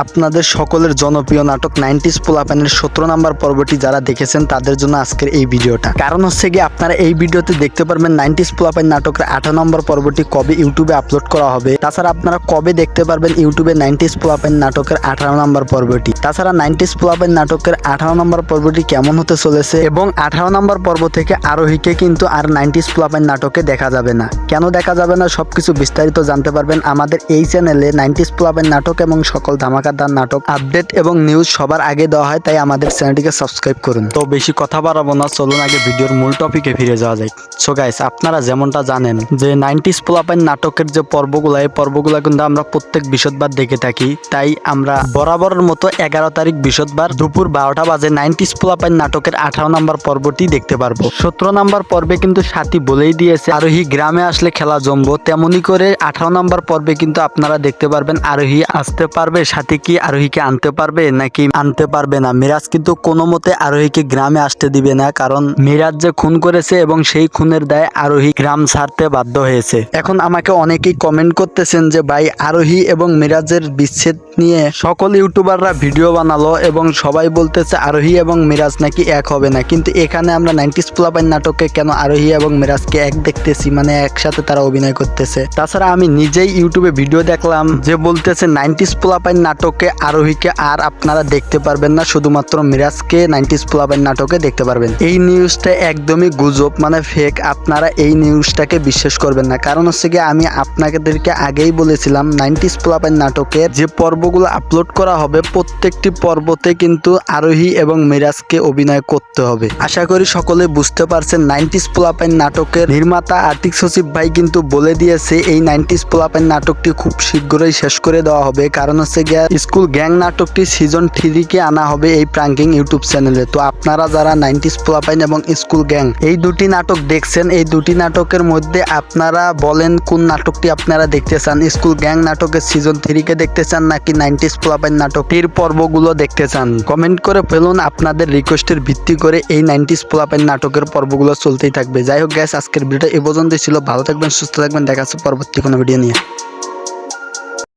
আপনাদের সকলের জনপ্রিয় নাটক নাইনটিস পোলাপানের সতেরো নাম্বার পর্বটি যারা দেখেছেন, তাদের জন্য আজকের এই ভিডিওটা। কারণ হচ্ছে কি আপনারা এই ভিডিওতে দেখতে পারবেন নাইনটিস পোলাপান নাটকের আঠারো নম্বর পর্বটি কবে ইউটিউবে আপলোড করা হবে। তাছাড়া আপনারা কবে দেখতে পারবেন ইউটিউবে নাইনটিস পোলাপান নাটকের আঠারো নম্বর পর্বটি। তাছাড়া নাইনটিস পোলাপান নাটকের আঠারো নম্বর পর্বটি কেমন হতে চলেছে এবং আঠারো নম্বর পর্ব থেকে আরোহীকে কিন্তু আর নাইনটিস পোলাপান নাটকে দেখা যাবে না। কেন দেখা যাবে না, সবকিছু বিস্তারিত জানতে পারবেন আমাদের এই চ্যানেলে নাইনটিস পোলাপান নাটক এবং সকল ধামাকাদার নাটক, আপডেট এবং নিউজ সবার আগে দেওয়া হয়, তাই আমাদের চ্যানেলটিকে সাবস্ক্রাইব করুন। তো বেশি কথা বাড়াবো না, চলুন আগে ভিডিওর মূল টপিকে ফিরে যাওয়া যায় সো গাইস আপনারা যেমনটা জানেন যে নাইনটিস পোলাপাইন নাটকের যে পর্বগুলো, এই পর্বগুলো কিন্তু আমরা প্রত্যেক বৃহস্পতিবার দেখে থাকি। তাই আমরা বরাবরের মতো এগারো তারিখ বৃহস্পতিবার দুপুর বারোটা বাজে নাইনটিস পোলাপাইন নাটকের আঠারো নম্বর পর্বটি দেখতে পারব। সতেরো নম্বর পর্বে কিন্তু সাথী বলেই দিয়েছে, আরোহী গ্রামে আসলে খেলা জমবো। তেমনি করে আঠারো নম্বর পর্বে কিন্তু আপনারা দেখতে পারবেন, আরোহী আসতে পারবে, সাথী কি আরোহীকে আনতে পারবে নাকি আনতে পারবে না? মিরাজ কিন্তু কোনো মতে আরোহীকে গ্রামে আসতে দিবে না, কারণ মিরাজ যে খুন করেছে এবং সেই খুনের দায় আরোহী গ্রাম ছাড়তে বাধ্য হয়েছে। এখন আমাকে অনেকেই কমেন্ট করতেছেন যে, ভাই, আরোহী এবং মিরাজের বিচ্ছেদ নিয়ে সকল ইউটিউবাররা ভিডিও বানালো এবং সবাই বলতেছে আরোহী এবং মিরাজ নাকি এক হবে না। কিন্তু এখানে আমরা নাইনটিস প্লাবাইন নাটকে কেন আরোহী এবং মিরাজকে এক দেখতেছি? মানে একসাথে তারা অভিনয় করতেছে। তাছাড়া আমি নিজেই ইউটিউবে ভিডিও দেখলাম যে বলতেছে নাইনটিস প্লাবাইন নাটকে আরোহীকে আর আপনারা দেখতে পারবেন না, শুধুমাত্র মিরাজকে নাইনটিস প্লাবাইন নাটকে দেখতে পারবেন। এই নিউজটা একদমই গুজব মানে ফেক আপনারা এই নিউজটাকে বিশ্বাস করবেন না। কারণ হচ্ছে কি আমি আপনাদেরকে আগেই বলেছিলাম নাইনটিস প্লাবাইন নাটকের যে পর্বগুলো আপলোড করা হবে, প্রত্যেকটি পর্বতে কিন্তু আরোহী এবং মিরাজকে অভিনয় করতে হবে। আশা করি সকলে বুঝতে পারছেন নাইনটিস পোলাপাইন নাটকের নির্মাতা, আর্থিক সচিব ভাই কিন্তু বলে দিয়েছে, এই নাইনটিস পোলাপাইন নাটকটি খুব শীঘ্রই শেষ করে দেওয়া হবে। কারণ হচ্ছে গিয়া স্কুল গ্যাং নাটকটি সিজন থ্রিকে আনা হবে এই প্রাঙ্কিং ইউটিউব চ্যানেলে। তো আপনারা যারা নাইনটিস পোলাপাইন এবং স্কুল গ্যাং, এই দুটি নাটক দেখছেন, এই দুটি নাটকের মধ্যে আপনারা বলেন কোন নাটকটি আপনারা দেখতে চান? স্কুল গ্যাং নাটকের সিজন থ্রিকে দেখতে চান নাকি নাইনটিস পোলাপাইন নাটকটির পর্বগুলো দেখতে চান? কমেন্ট করে ফেলুন, আপনাদের রিকোয়েস্টের ভিত্তি করে এই নাইনটিস পোলাপাইন নাটকের পর্বগুলো চলতেই থাকবে। যাই হোক গ্যাস আজকের ভিডিওটা এ পর্যন্তই ছিল। ভালো থাকবেন, সুস্থ থাকবেন, দেখা যাচ্ছে পরবর্তী কোনো ভিডিও নিয়ে।